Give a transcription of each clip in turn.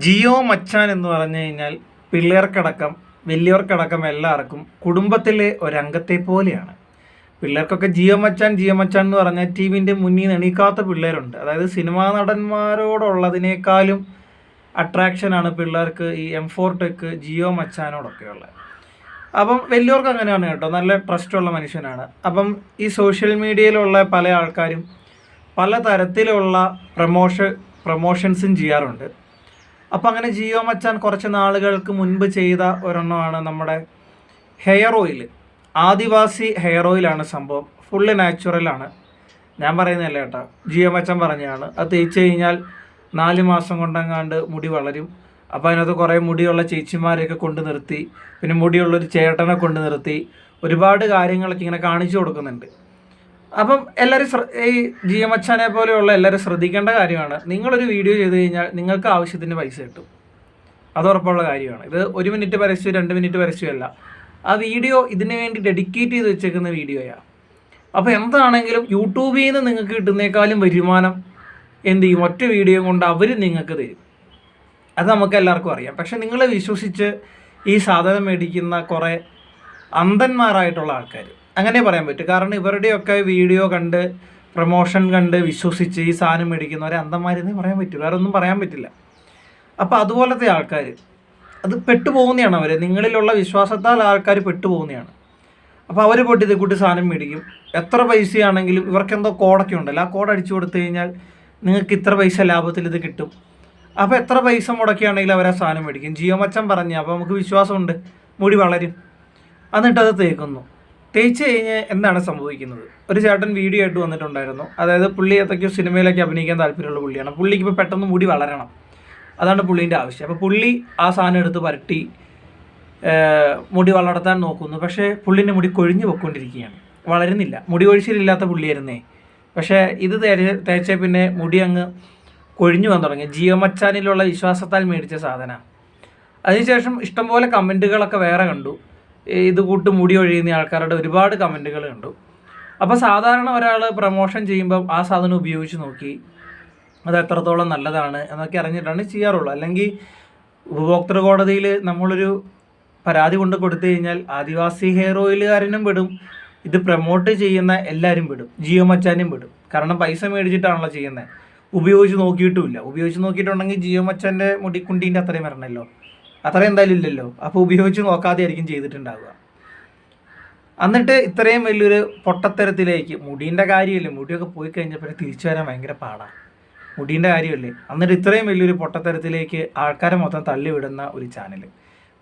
ജിയോ മച്ചാൻ എന്ന് പറഞ്ഞു കഴിഞ്ഞാൽ പിള്ളേർക്കടക്കം വലിയവർക്കടക്കം എല്ലാവർക്കും കുടുംബത്തിലെ ഒരംഗത്തെ പോലെയാണ്. പിള്ളേർക്കൊക്കെ ജിയോ മച്ചാൻ ജിയോ മച്ചാൻ എന്ന് പറഞ്ഞാൽ ടി വിന്റെ മുന്നിൽ നിന്ന് എണീക്കാത്ത പിള്ളേരുണ്ട്. അതായത് സിനിമാ നടന്മാരോടുള്ളതിനേക്കാളും അട്രാക്ഷനാണ് പിള്ളേർക്ക് ഈ എം ഫോർ ടെക്ക് ജിയോ മച്ചാനോടൊക്കെ ഉള്ളത് അപ്പം വലിയവർക്ക് അങ്ങനെയാണ് കേട്ടോ നല്ല ട്രസ്റ്റുള്ള മനുഷ്യനാണ്. അപ്പം ഈ സോഷ്യൽ മീഡിയയിലുള്ള പല ആൾക്കാരും പല തരത്തിലുള്ള പ്രമോഷ പ്രമോഷൻസും ചെയ്യാറുണ്ട്. അപ്പം അങ്ങനെ ജിയോ മച്ചാൻ കുറച്ച് നാളുകൾക്ക് മുൻപ് ചെയ്ത ഒരെണ്ണമാണ് നമ്മുടെ ഹെയർ ഓയിൽ. ആദിവാസി ഹെയർ ഓയിലാണ് സംഭവം. ഫുള്ള് നാച്ചുറലാണ് ഞാൻ പറയുന്നതല്ല കേട്ടോ. ജിയോ മച്ചാൻ പറഞ്ഞതാണ്. അത് തേച്ച് കഴിഞ്ഞാൽ നാല് മാസം കൊണ്ടെങ്ങാണ്ട് മുടി വളരും. അപ്പോൾ അതിനകത്ത് കുറേ മുടിയുള്ള ചേച്ചിമാരെയൊക്കെ കൊണ്ട് നിർത്തി. പിന്നെ മുടിയുള്ളൊരു ചേട്ടനെ കൊണ്ട് നിർത്തി. ഒരുപാട് കാര്യങ്ങളൊക്കെ ഇങ്ങനെ കാണിച്ചു കൊടുക്കുന്നുണ്ട്. അപ്പം എല്ലാവരും ഈ ജി എം അച്ഛനെ പോലെയുള്ള എല്ലാവരും ശ്രദ്ധിക്കേണ്ട കാര്യമാണ്. നിങ്ങളൊരു വീഡിയോ ചെയ്ത് കഴിഞ്ഞാൽ നിങ്ങൾക്ക് ആവശ്യത്തിന് പൈസ കിട്ടും. അത് ഉറപ്പുള്ള കാര്യമാണ്. ഇത് ഒരു മിനിറ്റ് പരസ്യം രണ്ട് മിനിറ്റ് പരസ്യമല്ല ആ വീഡിയോ ഇതിന് വേണ്ടി ഡെഡിക്കേറ്റ് ചെയ്ത് വെച്ചേക്കുന്ന വീഡിയോയാണ് അപ്പോൾ എന്താണെങ്കിലും യൂട്യൂബിൽ നിന്ന് നിങ്ങൾക്ക് കിട്ടുന്നേക്കാളും വരുമാനം എന്ത് ചെയ്യും? ഒറ്റ വീഡിയോ കൊണ്ട് അവർ നിങ്ങൾക്ക് തരും. അത് നമുക്ക് എല്ലാവർക്കും അറിയാം. പക്ഷെ നിങ്ങളെ വിശ്വസിച്ച് ഈ സാധനം മേടിക്കുന്ന കുറേ അന്ധന്മാരായിട്ടുള്ള ആൾക്കാർ അങ്ങനെ പറയാൻ പറ്റും. കാരണം ഇവരുടെയൊക്കെ വീഡിയോ കണ്ട് പ്രൊമോഷൻ കണ്ട് വിശ്വസിച്ച് ഈ സാധനം മേടിക്കുന്നവരെ അന്ധന്മാരെന്നേ പറയാൻ പറ്റൂ. വേറെ ഒന്നും പറയാൻ പറ്റില്ല. അപ്പോൾ അതുപോലത്തെ ആൾക്കാർ അത് പെട്ടുപോകുന്നതാണ് അവർ നിങ്ങളിലുള്ള വിശ്വാസത്താൽ ആൾക്കാർ പെട്ടുപോകുന്നതാണ്. അപ്പോൾ അവർ പോയിട്ട് ഇതേ കൂട്ടി സാധനം മേടിക്കും. എത്ര പൈസയാണെങ്കിലും ഇവർക്ക് എന്തോ കോഡൊക്കെ ഉണ്ടല്ലോ. ആ കോഡ് അടിച്ചു കൊടുത്തു കഴിഞ്ഞാൽ നിങ്ങൾക്ക് ഇത്ര പൈസ ലാഭത്തിൽ ഇത് കിട്ടും. അപ്പോൾ എത്ര പൈസ മുടക്കിയാണെങ്കിലും അവർ സാധനം മേടിക്കും. ജിയോ മച്ചം പറഞ്ഞു അപ്പോൾ നമുക്ക് വിശ്വാസമുണ്ട്. മുടി വളരും. എന്നിട്ടത് തേക്കുന്നു. തേച്ച് കഴിഞ്ഞ് എന്താണ് സംഭവിക്കുന്നത്? ഒരു ചേട്ടൻ വീഡിയോ ആയിട്ട് വന്നിട്ടുണ്ടായിരുന്നു. അതായത് പുള്ളി ഏതൊക്കെയോ സിനിമയിലൊക്കെ അഭിനയിക്കാൻ താല്പര്യമുള്ള പുള്ളിയാണ്. പുള്ളിക്ക് ഇപ്പോൾ പെട്ടെന്ന് മുടി വളരണം. അതാണ് പുള്ളീന്റെ ആവശ്യം. അപ്പോൾ പുള്ളി ആ സാധനം എടുത്ത് പരട്ടി മുടി വളർത്താൻ നോക്കുന്നു. പക്ഷേ പുള്ളിന്റെ മുടി കൊഴിഞ്ഞു പൊയ്ക്കൊണ്ടിരിക്കുകയാണ്. വളരുന്നില്ല. മുടി കൊഴിച്ചിലില്ലാത്ത പുള്ളിയായിരുന്നേ. പക്ഷേ ഇത് തേച്ച് പിന്നെ മുടി അങ്ങ് കൊഴിഞ്ഞു വന്നു തുടങ്ങി. ജിയോ മച്ചാനിലുള്ള വിശ്വാസത്താൽ മേടിച്ച സാധനമാണ് അതിനുശേഷം ഇഷ്ടംപോലെ കമന്റുകളൊക്കെ വേറെ കണ്ടു. ഇത് കൂട്ട് മുടി ഒഴിയുന്ന ആൾക്കാരുടെ ഒരുപാട് കമന്റുകൾ കണ്ടു. അപ്പോൾ സാധാരണ ഒരാൾ പ്രമോഷൻ ചെയ്യുമ്പോൾ ആ സാധനം ഉപയോഗിച്ച് നോക്കി അത് എത്രത്തോളം നല്ലതാണ് എന്നൊക്കെ അറിഞ്ഞിട്ടാണ് ചെയ്യാറുള്ളൂ. അല്ലെങ്കിൽ ഉപഭോക്തൃ കോടതിയിൽ നമ്മളൊരു പരാതി കൊണ്ട് കൊടുത്തു കഴിഞ്ഞാൽ ആദിവാസി ഹെയർ ഓയിലുകാരനും വിടും ഇത് പ്രൊമോട്ട് ചെയ്യുന്ന എല്ലാവരും വിടും ജിയോ മച്ചാനും വിടും കാരണം പൈസ മേടിച്ചിട്ടാണല്ലോ ചെയ്യുന്നത്. ഉപയോഗിച്ച് നോക്കിയിട്ടുമില്ല. ഉപയോഗിച്ച് നോക്കിയിട്ടുണ്ടെങ്കിൽ ജിയോ മച്ചാന്റെ മുടിക്കുണ്ടീന്റെ അത്രയും വരണമല്ലോ. അത്രയും എന്തായാലും ഇല്ലല്ലോ. അപ്പോൾ ഉപയോഗിച്ച് നോക്കാതെ ആയിരിക്കും ചെയ്തിട്ടുണ്ടാവുക. എന്നിട്ട് ഇത്രയും വലിയൊരു പൊട്ടത്തരത്തിലേക്ക് മുടീന്റെ കാര്യമല്ലേ? മുടിയൊക്കെ പോയി കഴിഞ്ഞപ്പോൾ തിരിച്ചു വരാൻ ഭയങ്കര പാടാണ് മുടീന്റെ കാര്യമല്ലേ? എന്നിട്ട് ഇത്രയും വലിയൊരു പൊട്ടത്തരത്തിലേക്ക് ആൾക്കാരെ മൊത്തം തള്ളിവിടുന്ന ഒരു ചാനൽ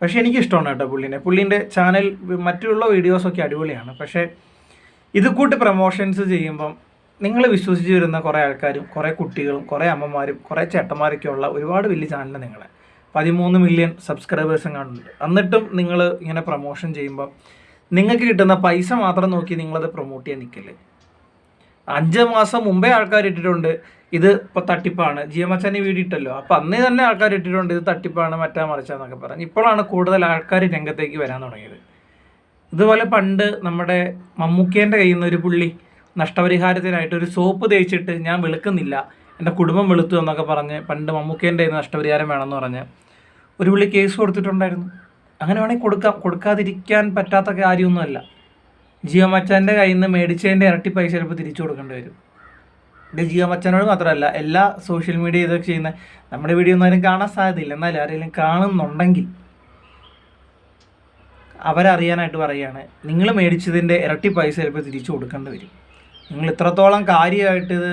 പക്ഷേ എനിക്ക് ഇഷ്ടമാണ് കേട്ടോ പുള്ളീനെ. പുള്ളീന്റെ ചാനൽ മറ്റുള്ള വീഡിയോസൊക്കെ അടിപൊളിയാണ്. പക്ഷേ ഇത് കൂട്ട് പ്രൊമോഷൻസ് ചെയ്യുമ്പം നിങ്ങൾ വിശ്വസിച്ച് വരുന്ന കുറേ ആൾക്കാരും കുറേ കുട്ടികളും കുറേ അമ്മമാരും കുറേ ചേട്ടന്മാരൊക്കെ ഉള്ള ഒരുപാട് വലിയ ചാനലാണ് നിങ്ങളെ. പതിമൂന്ന് മില്യൺ സബ്സ്ക്രൈബേഴ്സും കാണുന്നുണ്ട് എന്നിട്ടും നിങ്ങൾ ഇങ്ങനെ പ്രൊമോഷൻ ചെയ്യുമ്പം നിങ്ങൾക്ക് കിട്ടുന്ന പൈസ മാത്രം നോക്കി നിങ്ങളത് പ്രൊമോട്ട് ചെയ്യാൻ നിൽക്കില്ലേ അഞ്ച് മാസം മുമ്പേ ആൾക്കാർ ഇട്ടിട്ടുണ്ട് ഇത് ഇപ്പോൾ തട്ടിപ്പാണ്. ജിയോ മച്ചാനി വീഡിയോ ഇട്ടല്ലോ. അപ്പോൾ അന്നേ തന്നെ ആൾക്കാർ ഇട്ടിട്ടുണ്ട് ഇത് തട്ടിപ്പാണ് മറ്റാ മറിച്ചാന്നൊക്കെ പറഞ്ഞ്. ഇപ്പോഴാണ് കൂടുതൽ ആൾക്കാർ രംഗത്തേക്ക് വരാൻ തുടങ്ങിയത്. ഇതുപോലെ പണ്ട് നമ്മുടെ മമ്മൂക്കേന്റെ കയ്യിൽ നിന്ന് ഒരു പുള്ളി നഷ്ടപരിഹാരത്തിനായിട്ട് ഒരു സോപ്പ് തേച്ചിട്ട് ഞാൻ വെളുക്കുന്നില്ല. എന്റെ കുടുംബം വെളുത്തു എന്നൊക്കെ പറഞ്ഞ് പണ്ട് മമ്മൂക്കേന്റെ നഷ്ടപരിഹാരം വേണമെന്ന് പറഞ്ഞ് ഒരു പുള്ളി കേസ് കൊടുത്തിട്ടുണ്ടായിരുന്നു. അങ്ങനെ വേണമെങ്കിൽ കൊടുക്കാം. കൊടുക്കാതിരിക്കാൻ പറ്റാത്ത കാര്യമൊന്നുമല്ല. ജിയോ മച്ചാന്റെ കയ്യിൽ നിന്ന് മേടിച്ചതിന്റെ ഇരട്ടി പൈസ ചിലപ്പോൾ തിരിച്ചു കൊടുക്കേണ്ടി വരും. ഇത് ജിയോ മച്ചാനോട് മാത്രമല്ല എല്ലാ സോഷ്യൽ മീഡിയ ഇതൊക്കെ ചെയ്യുന്ന നമ്മുടെ വീഡിയോ ഒന്നും ആരും കാണാൻ സാധ്യതയില്ല. എന്നാലും ആരെങ്കിലും കാണുന്നുണ്ടെങ്കിൽ അവരറിയാനായിട്ട് പറയുകയാണ് നിങ്ങൾ മേടിച്ചതിന്റെ ഇരട്ടി പൈസ ചിലപ്പോൾ തിരിച്ചു കൊടുക്കേണ്ടി വരും. നിങ്ങൾ ഇത്രത്തോളം കാര്യമായിട്ട് ഇത്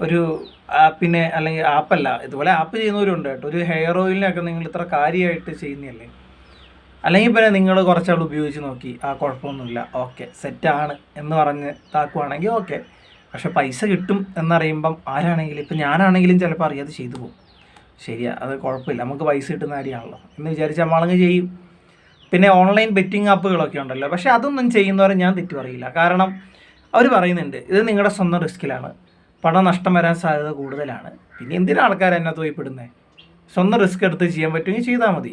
ഒരു ആപ്പിനെ അല്ലെങ്കിൽ ആപ്പല്ല ഇതുപോലെ ആപ്പ് ചെയ്യുന്നവരുണ്ട് കേട്ടോ. ഒരു ഹെയർ ഓയിലിനൊക്കെ നിങ്ങൾ ഇത്ര കാര്യമായിട്ട് ചെയ്യുന്നതല്ലേ അല്ലെങ്കിൽ പിന്നെ നിങ്ങൾ കുറച്ചാൾ ഉപയോഗിച്ച് നോക്കി ആ കുഴപ്പമൊന്നുമില്ല ഓക്കെ സെറ്റാണ് എന്ന് പറഞ്ഞ് താക്കുവാണെങ്കിൽ ഓക്കെ പക്ഷെ പൈസ കിട്ടും എന്നറിയുമ്പം ആരാണെങ്കിലും ഇപ്പം ഞാനാണെങ്കിലും ചിലപ്പോൾ അറിയാതെ ചെയ്തു പോകും. ശരിയാ അത് കുഴപ്പമില്ല നമുക്ക് പൈസ കിട്ടുന്ന കാര്യമാണല്ലോ. എന്ന് വിചാരിച്ച് നമ്മളങ്ങ് ചെയ്യും. പിന്നെ ഓൺലൈൻ ബെറ്റിംഗ് ആപ്പുകളൊക്കെ ഉണ്ടല്ലോ. പക്ഷേ അതൊന്നും ചെയ്യുന്നവരെ ഞാൻ തെറ്റു പറയില്ല കാരണം അവർ പറയുന്നുണ്ട് ഇത് നിങ്ങളുടെ സ്വന്തം റിസ്ക്കിലാണ് പണം നഷ്ടം വരാൻ സാധ്യത കൂടുതലാണ്. പിന്നെ എന്തിനാണ് ആൾക്കാർ എന്നെ തോയിപ്പെടുന്നത് സ്വന്തം റിസ്ക് എടുത്ത് ചെയ്യാൻ പറ്റുമെങ്കിൽ ചെയ്താൽ മതി.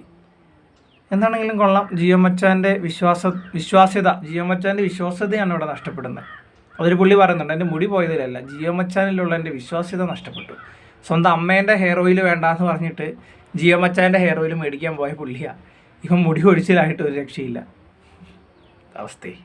എന്താണെങ്കിലും കൊള്ളാം. ജിയോ മച്ചാന്റെ വിശ്വാസ വിശ്വാസ്യത ജിയോ മച്ചാന്റെ വിശ്വാസ്യതയാണ് ഇവിടെ നഷ്ടപ്പെടുന്നത്. അതൊരു പുള്ളി പറയുന്നുണ്ട് എന്റെ മുടി പോയതിലല്ല ജിയോ മച്ചാനിലുള്ള എന്റെ വിശ്വാസ്യത നഷ്ടപ്പെട്ടു. സ്വന്തം അമ്മേന്റെ ഹെയർ ഓയിൽ വേണ്ടാന്ന് പറഞ്ഞിട്ട് ജിയോ മച്ചാന്റെ ഹെയർ ഓയിൽ മേടിക്കാൻ പോയ പുള്ളിയാണ് ഇവൻ മുടി ഒഴിച്ചിലായിട്ട് ഒരു രക്ഷയില്ല. അവസ്ഥയെ